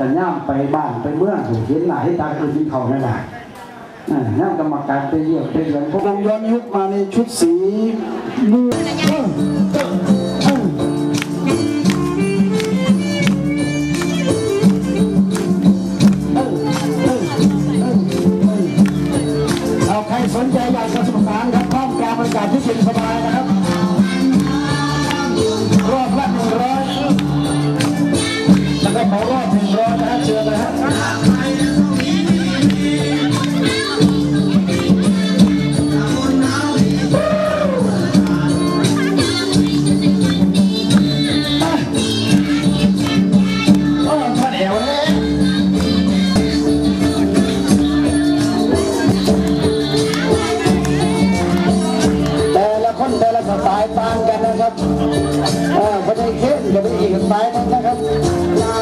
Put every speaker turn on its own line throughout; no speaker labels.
แต่ย่ามไปบ้านไปเมืองถูกเห็นหน้าให้ตาคือกินเขานั่นแหละอ่าย่ามกรรมการไปเยี่ยมไปเยือนพวกเราย้อนยุคมาในชุดสีม่วงเอาใครสนใจอยากจะสนุกสนานครับท่ามกางบรรยากาศที่เย็นสบายนะครับ แต่ละสไตล์ต่างกันนะครับเออคนในเข้มจะเป็นอีกสไตล์นึงนะครับ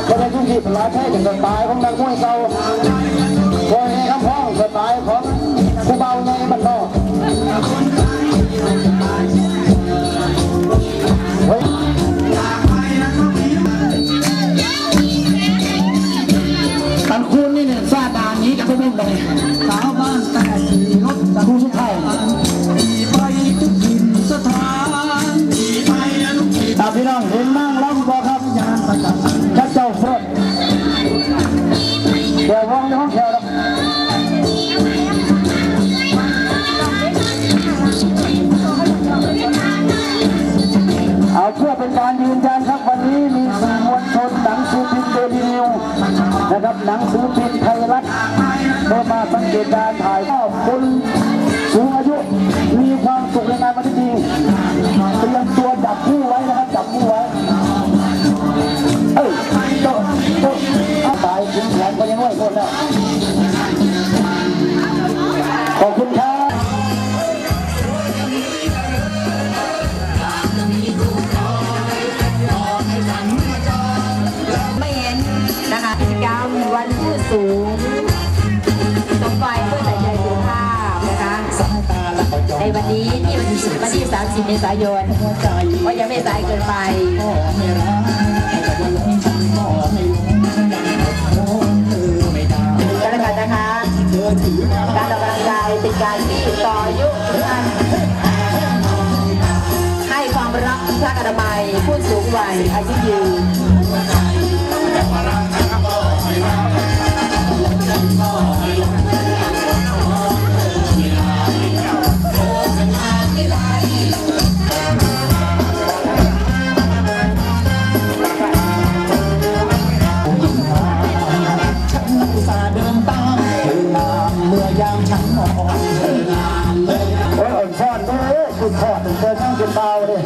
คนในทุกที่เป็นหลายแท้จะสไตล์ของนักมวยเก่าคนในคำพ้องสไตล์ของผู้เบาใหญ่บ้านนอกเฮ้ยอันคุณนี่เนี่ยซาดานนี้กับพวกมึงเลย
สาว
องเห็นนั่งร้องบอครับ
ยานประจักษ์
ข้าเจ้าเฟิร์เดี๋ยววางในห้องแถวครับเอาเพื่อเป็นการยืนยันครับวันนี้มีสื่อมวลชนหนังสือพิมพ์เดลินิวนะครับหนังสือพิมพ์ไทยรัฐเพื่อมาสังเกตการถ่ายภาพคนสูงอายุมีความสุขในงานวันที่ดีับจับคู่ไว้เอ้ยโตโตเอาตายคุณแขนก็ยังไหวคนแล้วขอบคุณครับ
ไม่เห็นนะคะกิจกรรมวันพืชสูง วันนี้ที่วันที่วันที่30เมษายนก็ยังไม่สายเกินไปก็แล้วกันนะคะการออกกำลังกายเป็นการที่ต่ออายุพันให้ความรักพระอนามัยผู้สูงวัยอายุยืน
ฉั คุณเธอเลย
โอ้ยอ่อนซ่อนเด้อคุณพ่เจอช่างเป็นเบาเลย